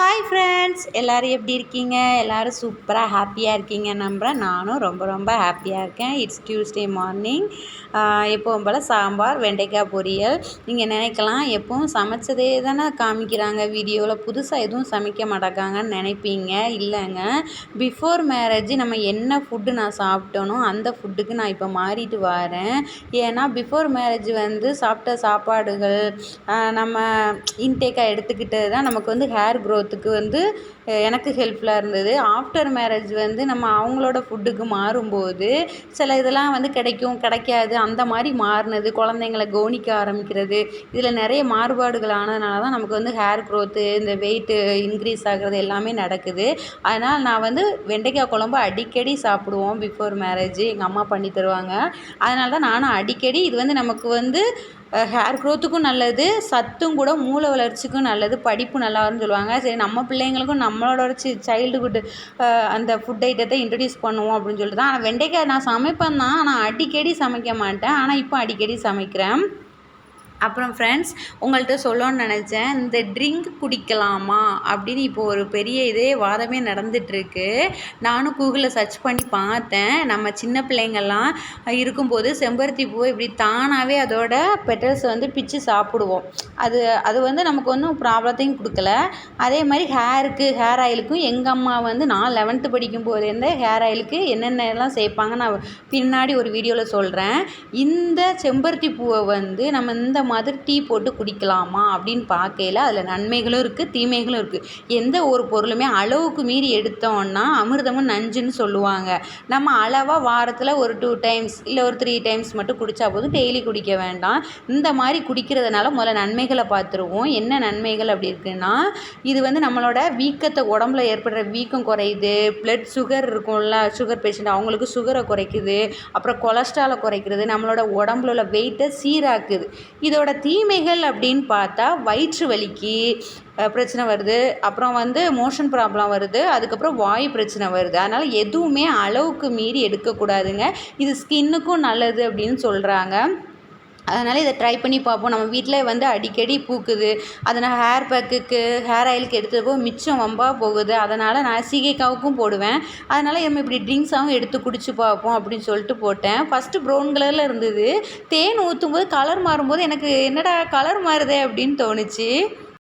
Hi friends எல்லோரும் எப்படி இருக்கீங்க? எல்லோரும் சூப்பராக ஹாப்பியாக இருக்கீங்க நம்புகிறேன் நானும் ரொம்ப ரொம்ப ஹாப்பியாக இருக்கேன். இட்ஸ் டியூஸ்டே மார்னிங் எப்போவும் போல் சாம்பார் வெண்டைக்காய் பொரியல். நீங்கள் நினைக்கலாம் எப்பவும் சமைச்சதே தானே காமிக்கிறாங்க வீடியோவில் புதுசாக எதுவும் சமைக்க மாட்டேங்காங்கன்னு நினைப்பீங்க. இல்லைங்க. பிஃபோர் மேரேஜ் நம்ம என்ன ஃபுட்டு நான் சாப்பிட்டோனோ அந்த ஃபுட்டுக்கு நான் இப்போ மாறிட்டு வரேன். ஏன்னா பிஃபோர் மேரேஜ் வந்து சாப்பிட்ட சாப்பாடுகள் நம்ம இன்டேக்காக எடுத்துக்கிட்டது தான் நமக்கு வந்து ஹேர் க்ரோத் க்ரோத்துக்கு வந்து எனக்கு ஹெல்ப்ஃபுல்லாக இருந்தது. ஆஃப்டர் மேரேஜ் வந்து நம்ம அவங்களோட ஃபுட்டுக்கு மாறும்போது சில இதெல்லாம் வந்து கிடைக்கும் கிடைக்காது அந்த மாதிரி மாறினது குழந்தைங்கள கவனிக்க ஆரம்பிக்கிறது இதில் நிறைய மாறுபாடுகள் ஆனதுனால தான் நமக்கு வந்து ஹேர் க்ரோத்து இந்த வெயிட்டு இன்க்ரீஸ் ஆகிறது எல்லாமே நடக்குது. அதனால் நான் வந்து வெண்டைக்காய் குழம்பு அடிக்கடி சாப்பிடுவோம் பிஃபோர் மேரேஜ் எங்கள் அம்மா பண்ணி தருவாங்க. அதனால தான் நானும் அடிக்கடி இது வந்து நமக்கு வந்து ஹேர் க்ரோத்துக்கும் நல்லது சத்தும் கூட மூளை வளர்ச்சிக்கும் நல்லது படிப்பு நல்லா வரும்னு சொல்லுவாங்க. சரி நம்ம பிள்ளைங்களுக்கும் நம்மளோட சி சைல்டுஹுட்டு அந்த ஃபுட் ஐட்டத்தை இன்ட்ரடியூஸ் பண்ணுவோம் அப்படின்னு சொல்லிட்டு தான் ஆனால் வெண்டைக்காய் நான் சமைப்பேன் தான் ஆனால் அடிக்கடி சமைக்க மாட்டேன். ஆனால் இப்போ அடிக்கடி சமைக்கிறேன். அப்புறம் ஃப்ரெண்ட்ஸ் உங்கள்கிட்ட சொல்லணும்னு நினச்சேன் இந்த ட்ரிங்க் குடிக்கலாமா? அப்படின்னு இப்போ ஒரு பெரிய இதே வாதமே நடந்துகிட்ருக்கு நானும் கூகுளில் சர்ச் பண்ணி பார்த்தேன். நம்ம சின்ன பிள்ளைங்கள்லாம் இருக்கும்போது செம்பருத்தி பூ இப்படி தானாகவே அதோட பெட்டல்ஸை வந்து பிச்சு சாப்பிடுவோம். அது அது வந்து நமக்கு ஒன்றும் ப்ராப்ளத்தையும் கொடுக்கல. அதே மாதிரி ஹேருக்கு ஹேர் ஆயிலுக்கும் எங்கள் அம்மா வந்து நான் லெவன்த்து படிக்கும் போதேருந்தே ஹேர் ஆயிலுக்கு என்னென்னலாம் சேர்ப்பாங்க நான் பின்னாடி ஒரு வீடியோவில் சொல்கிறேன் இந்த செம்பருத்தி பூவை வந்து நம்ம இந்த மாதிரி டீ போட்டு குடிக்கலாமா அப்படின்னு பார்க்கையில அதில் நன்மைகளும் இருக்குது தீமைகளும் இருக்குது எந்த ஒரு பொருளுமே அளவுக்கு மீறி எடுத்தோம்னா அமிர்தமும் நஞ்சுன்னு சொல்லுவாங்க. நம்ம அளவாக வாரத்தில் ஒரு டூ டைம்ஸ் இல்லை ஒரு த்ரீ டைம்ஸ் மட்டும் குடித்தா போதும் டெய்லி குடிக்க வேண்டாம். இந்த மாதிரி குடிக்கிறதுனால முதல்ல நன்மைகளை பார்த்துருவோம். என்ன நன்மைகள் அப்படி இருக்குன்னா இது வந்து நம்மளோட வீக்கத்தை உடம்புல ஏற்படுற வீக்கம் குறையுது ப்ளட் சுகர் இருக்கும்ல சுகர் பேஷண்ட் அவங்களுக்கு சுகரை குறைக்குது அப்புறம் கொலஸ்ட்ராலை குறைக்கிறது நம்மளோட உடம்புல உள்ள வெயிட்டை சீராக்குது. இதோட இதோட தீமைகள் அப்படின்னு பார்த்தா வயிற்று வலிக்கு பிரச்சனை வருது. அப்புறம் வந்து மோஷன் ப்ராப்ளம் வருது. அதுக்கப்புறம் வாயு பிரச்சனை வருது. அதனால் எதுவுமே அளவுக்கு மீறி எடுக்கக்கூடாதுங்க. இது ஸ்கின்னுக்கும் நல்லது அப்படின்னு சொல்கிறாங்க அதனால் இதை ட்ரை பண்ணி பார்ப்போம். நம்ம வீட்டில் வந்து அடிக்கடி பூக்குது. அதனால் ஹேர் பேக்குக்கு ஹேர் ஆயிலுக்கு எடுத்தப்போ மிச்சம் வம்பாக போகுது. அதனால் நான் சீகைக்காவுக்கும் போடுவேன். அதனால் நம்ம இப்படி ட்ரிங்க்ஸாகவும் எடுத்து குடிச்சு பார்ப்போம் அப்படின்னு சொல்லிட்டு போட்டேன். ஃபஸ்ட்டு ப்ரௌன் கலரில் இருந்தது. தேன் ஊற்றும் போது கலர் மாறும்போது எனக்கு என்னடா கலர் மாறுதே அப்படின்னு தோணுச்சு.